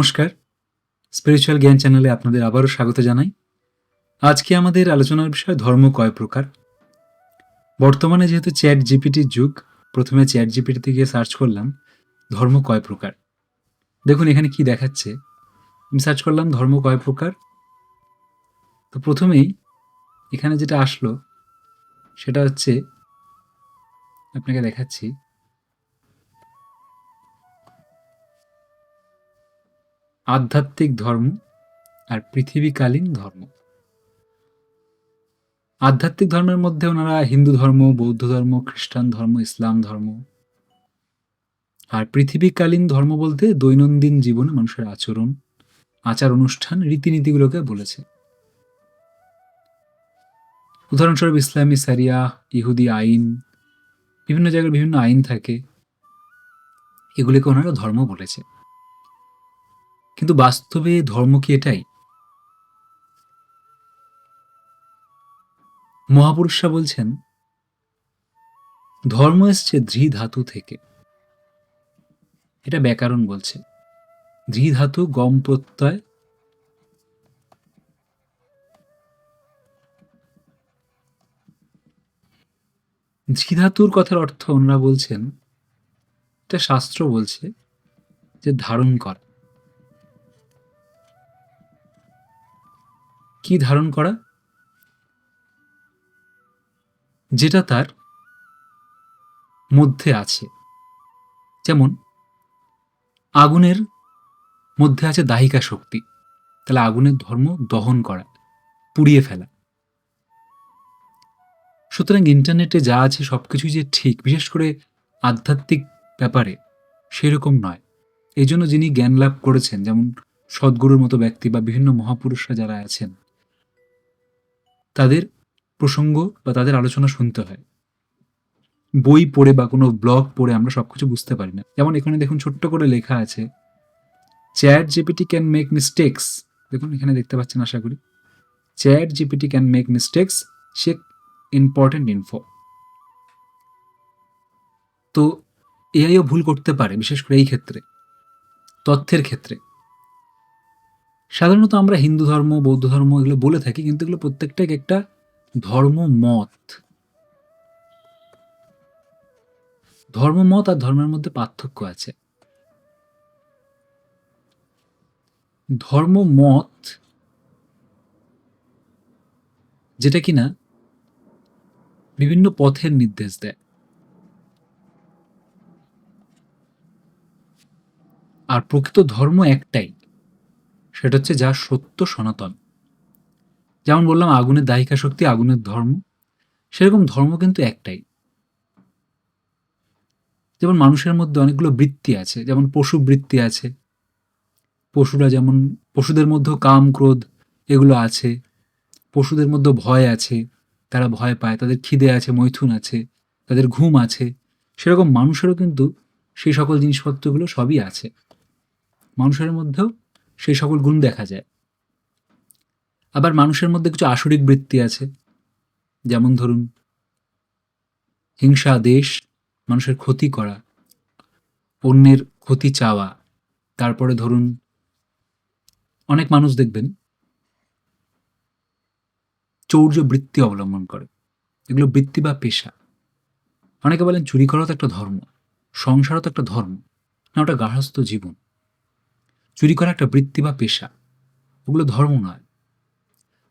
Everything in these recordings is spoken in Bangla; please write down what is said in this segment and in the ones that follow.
নমস্কার। স্পিরিচুয়াল জ্ঞান চ্যানেলে আপনাদের আবারও স্বাগত জানাই। আজকে আমাদের আলোচনার বিষয় ধর্ম কয় প্রকার? বর্তমানে যেহেতু চ্যাট জিপিটির যুগ, প্রথমে চ্যাট জিপিটিতে গিয়ে সার্চ করলাম, ধর্ম কয় প্রকার? দেখুন এখানে কি দেখাচ্ছে। আমি সার্চ করলাম ধর্ম কয় প্রকার। তো প্রথমেই এখানে যেটা আসলো, সেটা হচ্ছে, আপনাকে দেখাচ্ছি। আধ্যাত্মিক ধর্ম আর পৃথিবীকালীন ধর্ম। আধ্যাত্মিক ধর্মের মধ্যে ওনারা হিন্দু ধর্ম, বৌদ্ধ ধর্ম, খ্রিস্টান ধর্ম, ইসলাম ধর্ম আর পৃথিবীকালীন ধর্ম বলতে দৈনন্দিন জীবনে মানুষের আচরণ, আচার অনুষ্ঠান, রীতিনীতিগুলোকে বলেছে। উদাহরণস্বরূপ ইসলামী সারিয়া, ইহুদি আইন, বিভিন্ন জায়গায় বিভিন্ন আইন থাকে। এগুলিকে ওনারা ধর্ম বলেছে। কিন্তু বাস্তবে ধর্ম কি এটাই? মহাপুরুষরা বলছেন, ধর্ম এসছে ধৃ ধাতু থেকে। এটা ব্যাকরণ বলছে ধৃ ধাতু গম প্রত্যয়। ধৃধাতুর কথার অর্থ ওনারা বলছেন, এটা শাস্ত্র বলছে যে ধারণ করা। কি ধারণ করা? যেটা তার মধ্যে আছে। যেমন, আগুনের মধ্যে আছে দাহিকা শক্তি। তাহলে আগুনের ধর্ম দহন করা, পুড়িয়ে ফেলা। সুতরাং ইন্টারনেটে যা আছে সব কিছুই যে ঠিক, বিশেষ করে আধ্যাত্মিক ব্যাপারে, সেরকম নয়। এই জন্য যিনি জ্ঞান লাভ করেছেন, যেমন সদ্গুরুর মতো ব্যক্তি বা বিভিন্ন মহাপুরুষরা যারা আছেন তাদের প্রসঙ্গ বা তাদের আলোচনা শুনতে হয়। বই পড়ে বা কোনো ব্লগ পড়ে আমরা সবকিছু বুঝতে পারি না। যেমন এখানে দেখুন ছোট্ট করে লেখা আছে chat GPT can make mistakes দেখুন এখানে দেখতে পাচ্ছেন আশা করি। Chat GPT can make mistakes say important info তো এআইও ভুল করতে পারে, বিশেষ করে এই ক্ষেত্রে, তথ্যের ক্ষেত্রে। সাধারণত আমরা হিন্দু ধর্ম, বৌদ্ধ ধর্ম এগুলো বলে থাকি, কিন্তু এগুলো প্রত্যেকটা একটা ধর্ম মত। ধর্মমত আর ধর্মের মধ্যে পার্থক্য আছে। ধর্ম মত যেটা কিনা বিভিন্ন পথের নির্দেশ দেয়। আর প্রকৃত ধর্ম একটাই। সেটা হচ্ছে যা সত্য সনাতন। যেমন বললাম, আগুনের দায়িকা শক্তি, আগুনের ধর্ম। সেরকম ধর্ম কিন্তু একটাই। যেমন মানুষের মধ্যে অনেকগুলো বৃত্তি আছে, যেমন পশু বৃত্তি আছে। পশুরা যেমন, পশুদের মধ্যেও কাম, ক্রোধ এগুলো আছে। পশুদের মধ্যে ভয় আছে, তারা ভয় পায়। তাদের খিদে আছে, মৈথুন আছে, তাদের ঘুম আছে। সেরকম মানুষেরও কিন্তু সেই সকল জিনিসপত্রগুলো সবই আছে। মানুষের মধ্যেও সেই সকল গুণ দেখা যায়। আবার মানুষের মধ্যে কিছু আসরিক বৃত্তি আছে। যেমন ধরুন, হিংসা, দেশ, মানুষের ক্ষতি করা, অন্যের ক্ষতি চাওয়া। তারপরে ধরুন, অনেক মানুষ দেখবেন, চৌর্য বৃত্তি অবলম্বন করে। এগুলো বৃত্তি বা পেশা। অনেকে বলেন চুরি করাও তো একটা ধর্ম, সংসারও তো একটা ধর্ম। না, ওটা গার্হস্থ জীবন। চুরি করা একটা বৃত্তি বা পেশা, ওগুলো ধর্ম নয়।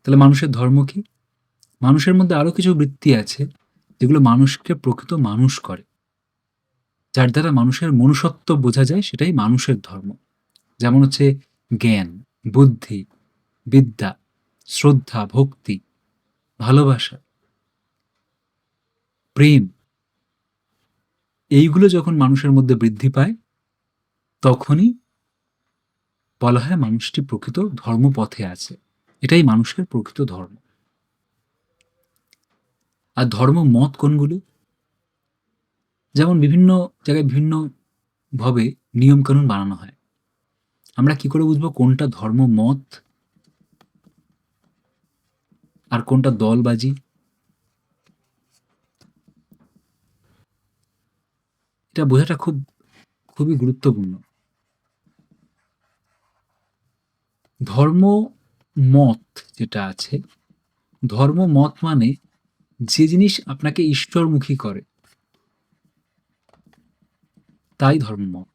তাহলে মানুষের ধর্ম কি? মানুষের মধ্যে আরও কিছু বৃত্তি আছে, যেগুলো মানুষকে প্রকৃত মানুষ করে। যার দ্বারা মানুষের মনুষ্যত্ব বোঝা যায়, সেটাই মানুষের ধর্ম। যেমন হচ্ছে জ্ঞান, বুদ্ধি, বিদ্যা, শ্রদ্ধা, ভক্তি, ভালোবাসা, প্রেম। এইগুলো যখন মানুষের মধ্যে বৃদ্ধি পায়, তখনই বলা হয় মানুষটি প্রকৃত ধর্মপথে আছে। এটাই মানুষের প্রকৃত ধর্ম। আর ধর্ম মত কোনগুলো? যেমন বিভিন্ন জায়গায় বিভিন্ন ভাবে নিয়মকানুন বানানো হয়। আমরা কি করে বুঝব কোনটা ধর্ম মত আর কোনটা দলবাজি? এটা বোঝাটা খুব, খুবই গুরুত্বপূর্ণ। ধর্ম মত যেটা আছে, ধর্ম মত মানে যে জিনিস আপনাকে ঈশ্বরমুখী করে, তাই ধর্মমত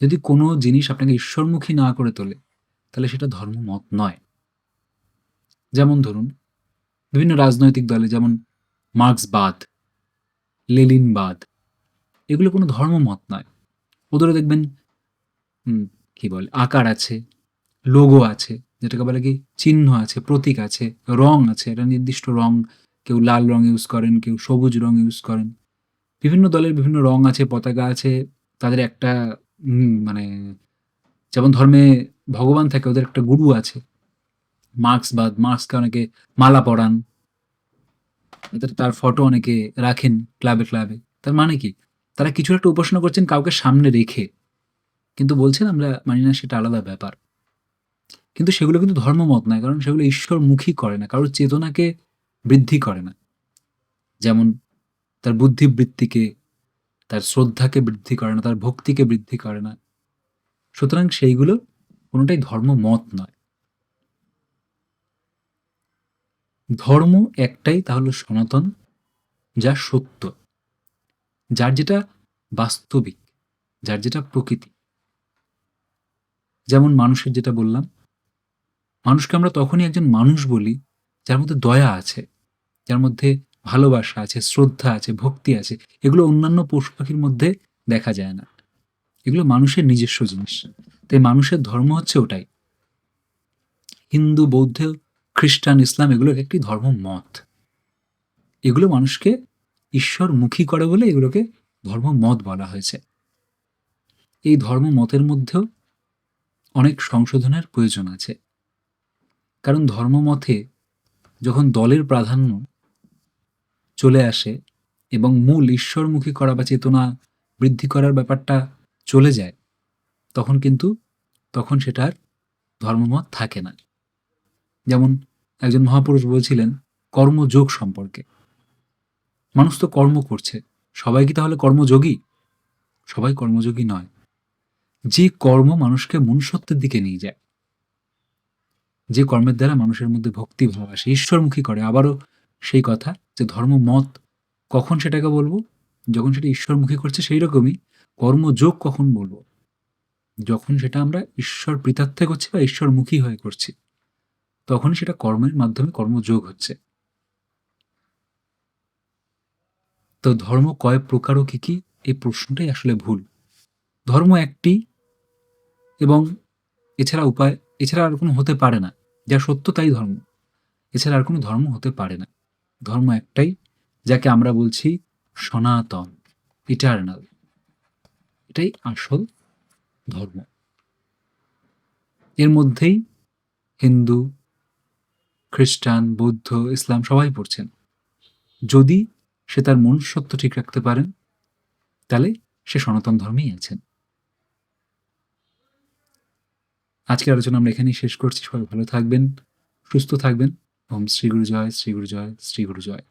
যদি কোনো জিনিস আপনাকে ঈশ্বরমুখী না করে তোলে, তাহলে সেটা ধর্মমত নয়। যেমন ধরুন, বিভিন্ন রাজনৈতিক দলে যেমন মার্ক্সবাদ লেলিনবাদ এগুলো কোনো ধর্মমত নয়। ওদেরও দেখবেন কি বলে, আকার আছে লোগো আছে, যেটাকে বলে কি, চিহ্ন আছে, প্রতীক আছে, রং আছে, এটা নির্দিষ্ট রং, কেউ লাল রং ইউজ করেন, কেউ সবুজ রং ইউজ করেন। বিভিন্ন দলের বিভিন্ন রং আছে, পতাকা আছে, তাদের একটা মানে যেমন ধর্মে ভগবান থাকে, ওদের একটা গুরু আছে মার্ক্সবাদ মার্ক্সকে অনেকে মালা পরান তার ফটো অনেকে রাখেন ক্লাবে ক্লাবে তার মানে কি, তারা কিছু একটা উপাসনা করছেন কাউকে সামনে রেখে, কিন্তু বলছেন আমরা মানি না সেটা আলাদা ব্যাপার। কিন্তু সেগুলো কিন্তু ধর্মমত নয়, কারণ সেগুলো ঈশ্বরমুখী করে না, কারোর চেতনাকে বৃদ্ধি করে না। যেমন তার বুদ্ধিবৃত্তিকে, তার শ্রদ্ধাকে বৃদ্ধি করে না, তার ভক্তিকে বৃদ্ধি করে না। সুতরাং সেইগুলো কোনোটাই ধর্মমত নয়। ধর্ম একটাই তা হলো সনাতন, যা সত্য, যার যেটা বাস্তবিক, যার যেটা প্রকৃতি। যেমন মানুষের যেটা বললাম মানুষকে আমরা তখনই একজন মানুষ বলি যার মধ্যে দয়া আছে, যার মধ্যে ভালোবাসা আছে, শ্রদ্ধা আছে, ভক্তি আছে। এগুলো অন্যান্য পশু পাখির মধ্যে দেখা যায় না। এগুলো মানুষের নিজস্ব জিনিস। তাই মানুষের ধর্ম হচ্ছে ওটাই। হিন্দু, বৌদ্ধ, খ্রিস্টান, ইসলাম এগুলো একটি ধর্ম মত এগুলো মানুষকে ঈশ্বরমুখী করে বলে এগুলোকে ধর্ম মত বলা হয়েছে। এই ধর্ম মতের মধ্যেও অনেক সংশোধনের প্রয়োজন আছে। কারণ ধর্মমতে যখন দলের প্রাধান্য চলে আসে এবং মূল ঈশ্বরমুখী করা বা চেতনা বৃদ্ধি করার ব্যাপারটা চলে যায়, তখন কিন্তু, তখন সেটার ধর্মমত থাকে না। যেমন একজন মহাপুরুষ বলছিলেন, কর্মযোগ সম্পর্কে। মানুষ তো কর্ম করছে, সবাই কি তাহলে কর্মযোগী? সবাই কর্মযোগী নয়। যে কর্ম মানুষকে মনুষ্যত্বের দিকে নিয়ে যায়। যে কর্মের দ্বারা মানুষের মধ্যে ভক্তি ভাব আসে, ঈশ্বরমুখী করে। আবারও সেই কথা যে ধর্ম মত, কখন সেটাকে বলব? যখন সেটা ঈশ্বরমুখী করছে সেই রকমই কর্মযোগ কখন বলব? যখন সেটা আমরা ঈশ্বর পৃথার্থে করছি বা ঈশ্বরমুখী হয়ে করছি, তখন সেটা কর্মের মাধ্যমে কর্মযোগ হচ্ছে। তো ধর্ম কয় প্রকার ও কি কি? এই প্রশ্নটাই আসলে ভুল। ধর্ম একটি এবং এছাড়া উপায়, এছাড়া আর কোনো হতে পারে না। যা সত্য তাই ধর্ম। এছাড়া আর কোনো ধর্ম হতে পারে না। ধর্ম একটাই, যাকে আমরা বলছি সনাতন ইটার্নাল এটাই আসল ধর্ম। এর মধ্যেই হিন্দু, খ্রিস্টান, বৌদ্ধ, ইসলাম সবাই পড়ছেন। যদি সে তার মনুষ্যত্ব ঠিক রাখতে পারেন, তাহলে সে সনাতন ধর্মেই আছেন। আজকের আলোচনা আমরা এখানেই শেষ করছি। সবাই ভালো থাকবেন, সুস্থ থাকবেন। ওম শ্রী গুরু জয়, শ্রী গুরু জয়, শ্রী গুরু জয়।